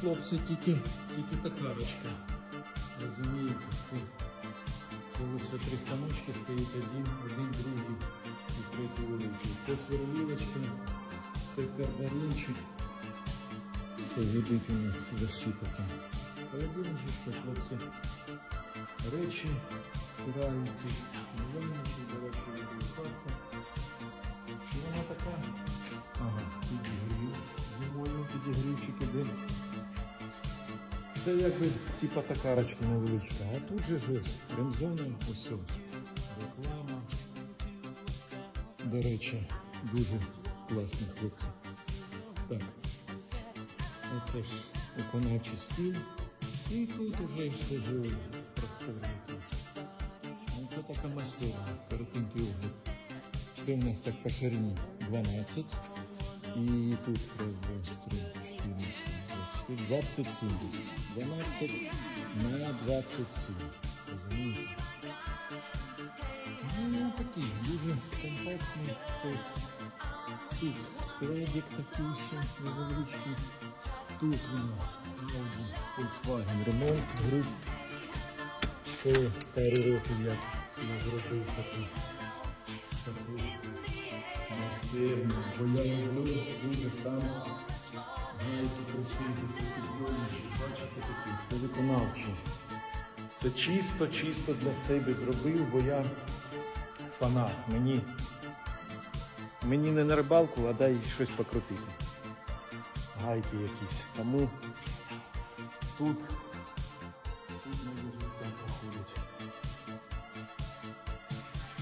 хлопці, тільки, тільки така ручка. Розумієте, це, це ось три станочки стоїть один, один, другий і третій великий. Це сверлілочка, це кардаринчик. Це гибить у нас защита там. Холодильничок, це хлопці речі новиннички, до речі, відео паста. Чи вона така? Ага, підігрів. Зимою підігрівчик іде. Це якби типа така рачка невеличка. А тут же ж ось ось. Реклама. До речі, дуже класний хлопці. Так. Оце ж виконавчий стіль. І тут уже йшли живі просторники. Ну, Це така майстерня, перетинки. Це у нас так по ширині 12. І тут раз, два, три, 27. 12 на 27. Розумієте? Ну, такий дуже компактний. Це Тут складик такий ще невеличкий. Тут у нас Volkswagen ремонт груп. Це пару років як я зробив таку майстерню, бо я люблю дуже саме це такі, це виконавчі. Це чисто, чисто для себе зробив, бо я фанат. Мені Мені не на рибалку, а дай щось покрутити. Гайки якісь. Тому тут, так проходить.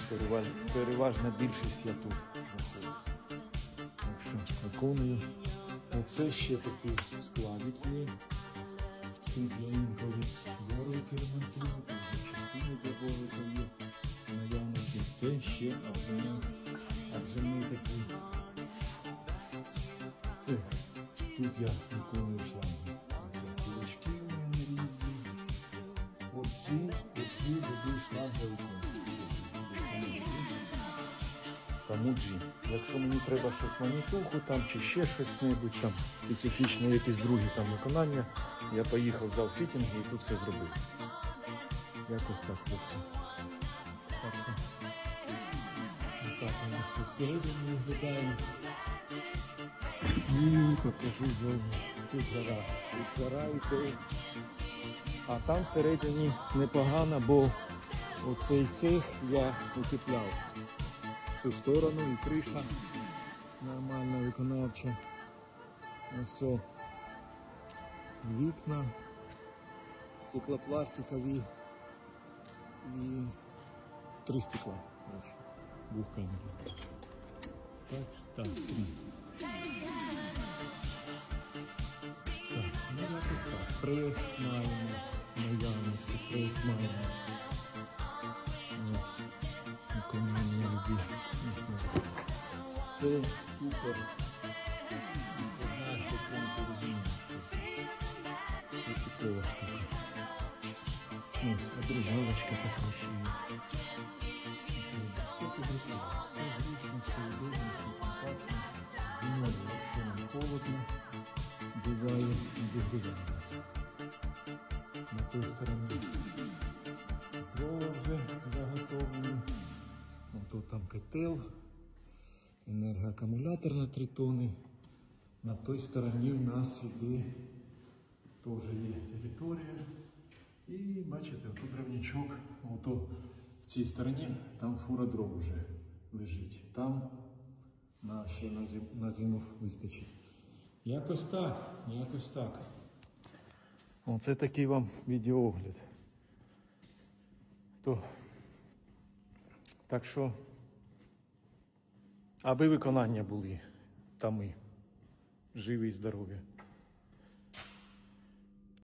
Переваж, переважна більшість я тут знаходжусь. Так що виконую. Оце ще такі складики. Тут я інколи ярлики ремонтую, тут запчастини для є. Наявності. Це ще обжимний, обжимний такий. Це тут я виконую шланги. G. Якщо мені треба щось манітуху там чи ще щось небудь там специфічне, якісь другі там виконання, я поїхав, взяв фітінги і тут все зробив. Якось так, хлопці. Так що отак воно все всередині виглядає. І покажу зовні. Тут жара. Тут жара йде. А там всередині непогано, бо оцей цех я утепляв цю сторону і криша нормальна виконавча. Ось вікна стеклопластикові і три стекла. коротше, Двухкамерні. Так, ну так. Прес маємо, наявності, прес маємо. Ось. Виконання любі. Це супер. Ти знаєш, по кому ти розумієш, що це. Це типова штука. Ось, обрізалочка така ще є. Все підготовлено, все зручно, все удобно, все компактно. Зимою, якщо нам холодно, буває догріваємося. На той стороні дрова там енергоакумулятор на 3 тони. На той стороні в нас іде теж є територія. І бачите, тут дровничок, ото в цій стороні там фура дров вже лежить. Там на, ще на, зим, на зиму вистачить. Якось так, якось так. Оце такий вам відеоогляд. То так що, аби виконання були, та ми живі і здорові.